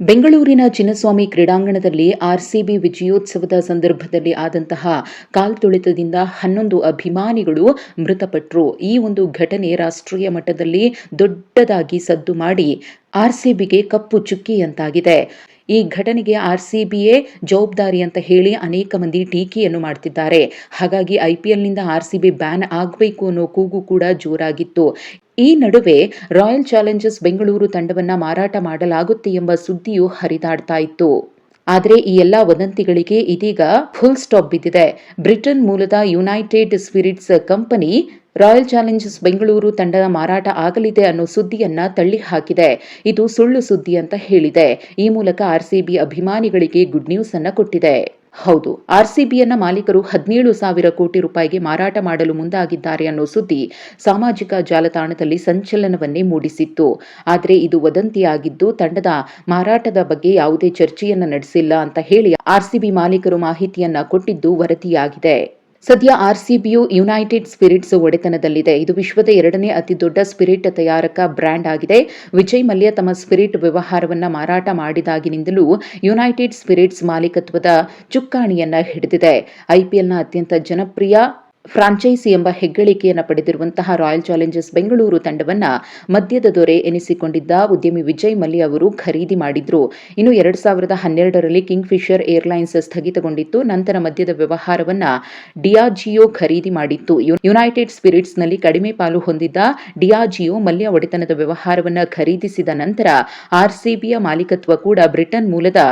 ಬೆಂಗಳೂರಿನ ಚಿನ್ನಸ್ವಾಮಿ ಕ್ರೀಡಾಂಗಣದಲ್ಲಿ ಆರ್ಸಿಬಿ ವಿಜಯೋತ್ಸವದ ಸಂದರ್ಭದಲ್ಲಿ ಆದಂತಹ ಕಾಲ್ತುಳಿತದಿಂದ ಹನ್ನೊಂದು ಅಭಿಮಾನಿಗಳು ಮೃತಪಟ್ಟರು ಈ ಒಂದು ಘಟನೆ ರಾಷ್ಟ್ರೀಯ ಮಟ್ಟದಲ್ಲಿ ದೊಡ್ಡದಾಗಿ ಸದ್ದು ಮಾಡಿ ಆರ್ಸಿಬಿಗೆ ಕಪ್ಪು ಚುಕ್ಕಿಯಂತಾಗಿದೆ ಈ ಘಟನೆಗೆ ಆರ್ಸಿಬಿಯೇ ಜವಾಬ್ದಾರಿ ಅಂತ ಹೇಳಿ ಅನೇಕ ಮಂದಿ ಟೀಕೆಯನ್ನು ಮಾಡ್ತಿದ್ದಾರೆ. ಹಾಗಾಗಿ ಐಪಿಎಲ್ನಿಂದ ಆರ್ಸಿಬಿ ಬ್ಯಾನ್ ಆಗಬೇಕು ಅನ್ನೋ ಕೂಗು ಕೂಡ ಜೋರಾಗಿತ್ತು. ಈ ನಡುವೆ ರಾಯಲ್ ಚಾಲೆಂಜರ್ಸ್ ಬೆಂಗಳೂರು ತಂಡವನ್ನ ಮಾರಾಟ ಮಾಡಲಾಗುತ್ತೆ ಎಂಬ ಸುದ್ದಿಯು ಹರಿದಾಡ್ತಾ ಇತ್ತು. ಆದರೆ ಈ ಎಲ್ಲ ವದಂತಿಗಳಿಗೆ ಇದೀಗ ಫುಲ್ ಸ್ಟಾಪ್ ಬಿದ್ದಿದೆ. ಬ್ರಿಟನ್ ಮೂಲದ United Spirits company Royal Challengers Bengaluru ತಂಡದ ಮಾರಾಟ ಆಗಲಿದೆ ಅನ್ನೋ ಸುದ್ದಿಯನ್ನ ತಳ್ಳಿ ಹಾಕಿದೆ ಇದು ಸುಳ್ಳು ಸುದ್ದಿ ಅಂತ ಹೇಳಿದೆ. ಈ ಮೂಲಕ ಆರ್ಸಿಬಿ ಅಭಿಮಾನಿಗಳಿಗೆ ಗುಡ್ ನ್ಯೂಸ್ ಅನ್ನ ಕೊಟ್ಟಿದೆ. ಹೌದು, ಆರ್ಸಿಬಿಯನ್ನ ಮಾಲೀಕರು ಹದಿನೇಳು ಸಾವಿರ ಕೋಟಿ ರೂಪಾಯಿಗೆ ಮಾರಾಟ ಮಾಡಲು ಮುಂದಾಗಿದ್ದಾರೆ ಅನ್ನೋ ಸುದ್ದಿ ಸಾಮಾಜಿಕ ಜಾಲತಾಣದಲ್ಲಿ ಸಂಚಲನವನ್ನೇ ಮೂಡಿಸಿತ್ತು. ಆದರೆ ಇದು ವದಂತಿಯಾಗಿದ್ದು, ತಂಡದ ಮಾರಾಟದ ಬಗ್ಗೆ ಯಾವುದೇ ಚರ್ಚೆಯನ್ನ ನಡೆಸಿಲ್ಲ ಅಂತ ಹೇಳಿ ಆರ್ಸಿಬಿ ಮಾಲೀಕರು ಮಾಹಿತಿಯನ್ನ ಕೊಟ್ಟಿದ್ದು ವರದಿಯಾಗಿದೆ. ಸದ್ಯ ಆರ್ಸಿಬಿಯು ಯುನೈಟೆಡ್ ಸ್ಪಿರಿಟ್ಸ್ ಒಡೆತನದಲ್ಲಿದೆ. ಇದು ವಿಶ್ವದ ಎರಡನೇ ಅತಿದೊಡ್ಡ ಸ್ಪಿರಿಟ್ ತಯಾರಕ ಬ್ರ್ಯಾಂಡ್ ಆಗಿದೆ. ವಿಜಯ್ ಮಲ್ಯ ತಮ್ಮ ಸ್ಪಿರಿಟ್ ವ್ಯವಹಾರವನ್ನು ಮಾರಾಟ ಮಾಡಿದಾಗಿನಿಂದಲೂ ಯುನೈಟೆಡ್ ಸ್ಪಿರಿಟ್ಸ್ ಮಾಲೀಕತ್ವದ ಚುಕ್ಕಾಣಿಯನ್ನ ಹಿಡಿದಿದೆ. ಐಪಿಎಲ್ನ ಅತ್ಯಂತ ಜನಪ್ರಿಯ ಫ್ರಾಂಚೈಸಿ ಎಂಬ ಹೆಗ್ಗಳಿಕೆಯನ್ನು ಪಡೆದಿರುವಂತಹ ರಾಯಲ್ ಚಾಲೆಂಜರ್ಸ್ ಬೆಂಗಳೂರು ತಂಡವನ್ನ ಮದ್ಯದ ದೊರೆ ಎನಿಸಿಕೊಂಡಿದ್ದ ಉದ್ಯಮಿ ವಿಜಯ್ ಮಲ್ಯ ಅವರು ಖರೀದಿ ಮಾಡಿದ್ರು. ಇನ್ನು ಎರಡ್ ಸಾವಿರದ ಹನ್ನೆರಡರಲ್ಲಿ ಕಿಂಗ್ ಫಿಶರ್ ಏರ್ಲೈನ್ಸ್ ಸ್ಥಗಿತಗೊಂಡಿತ್ತು. ನಂತರ ಮದ್ಯದ ವ್ಯವಹಾರವನ್ನ ಡಿಯಾಜಿಯೋ ಖರೀದಿ ಮಾಡಿತ್ತು. ಯುನೈಟೆಡ್ ಸ್ಪಿರಿಟ್ಸ್ನಲ್ಲಿ ಕಡಿಮೆ ಪಾಲು ಹೊಂದಿದ್ದ ಡಿಯಾಜಿಯೋ ಮಲ್ಯ ಒಡೆತನದ ವ್ಯವಹಾರವನ್ನ ಖರೀದಿಸಿದ ನಂತರ ಆರ್ಸಿಬಿಯ ಮಾಲೀಕತ್ವ ಕೂಡ ಬ್ರಿಟನ್ ಮೂಲದ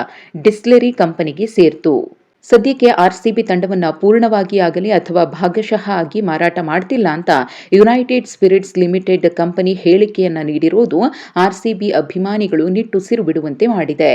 ಡಿಸ್ಲೆರಿ ಕಂಪನಿಗೆ ಸೇರ್ತು. ಸದ್ಯಕ್ಕೆ ಆರ್ಸಿಬಿ ತಂಡವನ್ನು ಪೂರ್ಣವಾಗಿ ಆಗಲಿ ಅಥವಾ ಭಾಗಶಃ ಆಗಿ ಮಾರಾಟ ಮಾಡ್ತಿಲ್ಲ ಅಂತ ಯುನೈಟೆಡ್ ಸ್ಪಿರಿಟ್ಸ್ ಲಿಮಿಟೆಡ್ ಕಂಪನಿ ಹೇಳಿಕೆಯನ್ನ ನೀಡಿರುವುದು ಆರ್ಸಿಬಿ ಅಭಿಮಾನಿಗಳು ನಿಟ್ಟುಸಿರು ಬಿಡುವಂತೆ ಮಾಡಿದೆ.